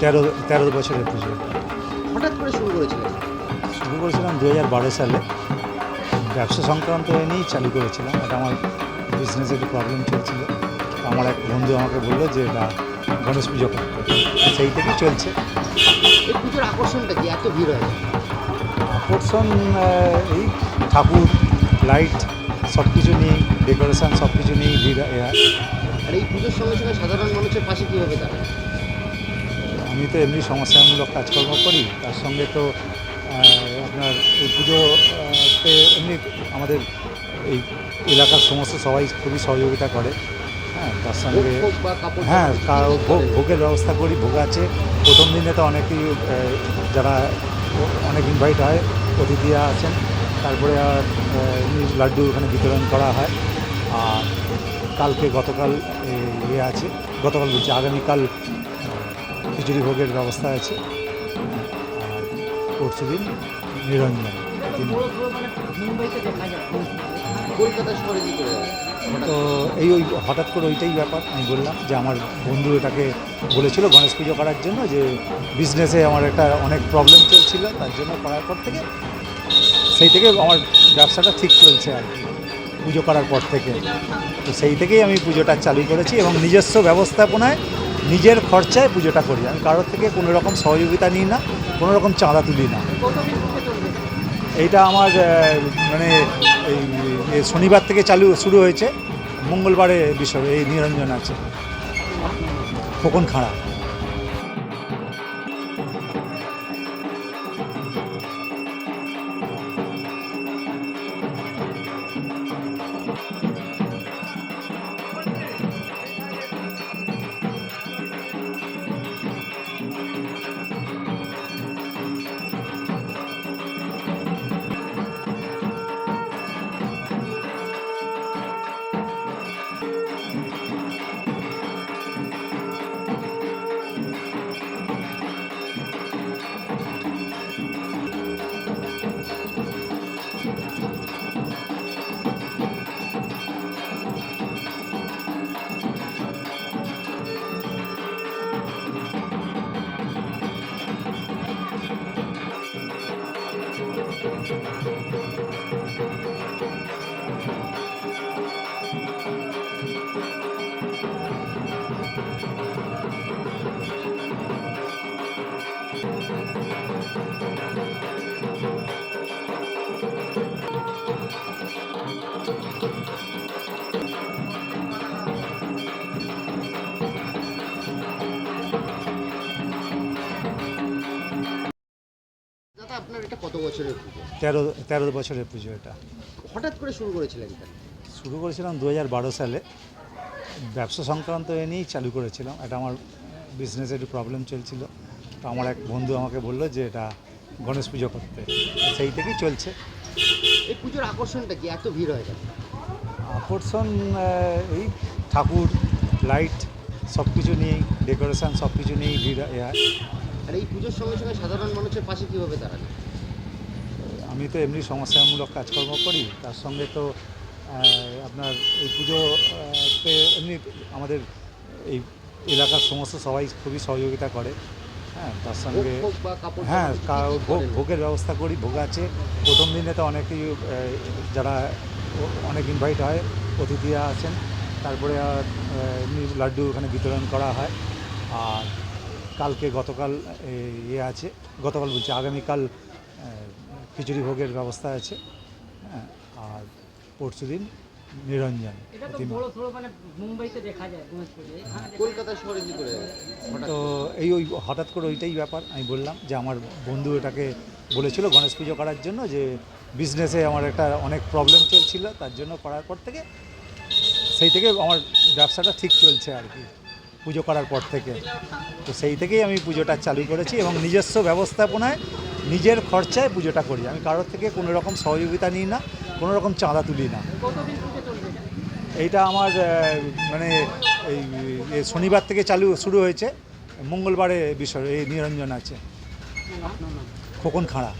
তেরো তেরো বছরের পুজো। হঠাৎ করে শুরু করেছিলেন? শুরু করেছিলাম দু হাজার বারো সালে। ব্যবসা সংক্রান্ত নিয়েই চালু করেছিলাম। এটা আমার বিজনেসে একটু প্রবলেম চলছিল। আমার এক বন্ধু আমাকে বলল যে এটা গণেশ পুজো করতে সেই থেকেই চলছে। এই পুজোর আকর্ষণটা কি? এত ভিড় হয়? আকর্ষণ এই ঠাকুর লাইট সব কিছু নিয়েই ডেকোরেশন সব কিছু নিয়েই ভিড় আর এই পুজোর সঙ্গে সঙ্গে সাধারণ মানুষের পাশে কীভাবে দাঁড়ায়? আমি তো এমনি সমস্যামূলক কাজকর্ম করি তার সঙ্গে তো আপনার এই পুজোতে এমনি আমাদের এই এলাকার সমস্ত সবাই খুবই সহযোগিতা করে হ্যাঁ তার সঙ্গে হ্যাঁ ভোগ ভোগের ব্যবস্থা করি ভোগ আছে। প্রথম দিনে তো অনেকেই যারা অনেক ইনভাইট হয় অতিথিরা আছেন তারপরে আর লাড্ডু ওখানে বিতরণ করা হয়। আর কালকে গতকাল ইয়ে আছে গতকাল বলছি আগামীকাল খিচুড়ি ভোগের ব্যবস্থা আছে। আর পরশু দিন। নিরঞ্জন তো এই ওই হঠাৎ করে ওইটাই ব্যাপার, আমি বললাম যে আমার বন্ধু এটাকে বলেছিল গণেশ পুজো করার জন্য যে বিজনেসে আমার একটা অনেক প্রবলেম চলছিল, তার জন্য করার পর থেকে সেই থেকে আমার ব্যবসাটা ঠিক চলছে আর কি, পুজো করার পর থেকে। তো সেই থেকেই আমি পুজোটা চালু করেছি এবং নিজস্ব ব্যবস্থাপনায় নিজের খরচায় পুজোটা করি। আমি কারোর থেকে কোনো রকম সহযোগিতা নিই না, কোনো রকম চাঁদা তুলি না। এইটা আমার মানে এই শনিবার থেকে চালু, শুরু হয়েছে। মঙ্গলবারে বিষয় এই নিরঞ্জন আছে। খোকন খাড়া। দাদা আপনার এটা কত বছরের পুজো? তেরো তেরো বছরের পুজো এটা। হঠাৎ করে শুরু করেছিলেন কেন? শুরু করেছিলাম দু হাজার বারো সালে। ব্যবসা সংক্রান্ত এ নিয়েই চালু করেছিলাম। এটা আমার বিজনেসে একটু প্রবলেম চলছিল। তো আমার এক বন্ধু আমাকে বলল যে এটা গণেশ পুজো করতে। সেই থেকেই চলছে। এই পুজোর আকর্ষণটা কি? এত ভিড় হয় কেন? আকর্ষণ এই ঠাকুর লাইট সব কিছু নিয়েই ডেকোরেশন সব কিছু নিয়েই ভিড়। আর এই পুজোর সঙ্গে সঙ্গে সাধারণ মানুষের পাশে কীভাবে দাঁড়ায় আমি তো এমনি সমস্যামূলক কাজকর্ম করি তার সঙ্গে তো আপনার এই পুজো এমনি আমাদের এই এলাকার সমস্ত সবাই খুবই সহযোগিতা করে হ্যাঁ তার সঙ্গে হ্যাঁ ভোগ ভোগের ব্যবস্থা করি ভোগ আছে প্রথম দিনে তো অনেকেই যারা অনেক ইনভাইট হয়, অতিথিরা আছেন তারপরে লাড্ডু ওখানে বিতরণ করা হয়। আর কালকে গতকাল ইয়ে আছে, গতকাল বলছি, আগামীকাল খিচুড়ি ভোগের ব্যবস্থা আছে। হ্যাঁ আর পরশু দিন নিরঞ্জন তো মানে তো এই ওই হঠাৎ করে ওইটাই ব্যাপার আমি বললাম যে আমার বন্ধু এটাকে বলেছিল গণেশ পুজো করার জন্য যে বিজনেসে আমার একটা অনেক প্রবলেম চলছিল তার জন্য করার পর থেকে সেই থেকে আমার ব্যবসাটা ঠিক চলছে আর কি পুজো করার পর থেকে। তো সেই থেকেই আমি পুজোটা চালু করেছি এবং নিজস্ব ব্যবস্থাপনায় নিজের খরচায় পুজোটা করি। আমি কারোর থেকে কোনো রকম সহযোগিতা নিই না কোনো রকম চাঁদা তুলি না কতদিন পুজো চলবে এটা? এইটা আমার মানে এই শনিবার থেকে চালু, শুরু হয়েছে। মঙ্গলবারে বিষয়, এই নিরঞ্জন আছে। খোকন খাড়া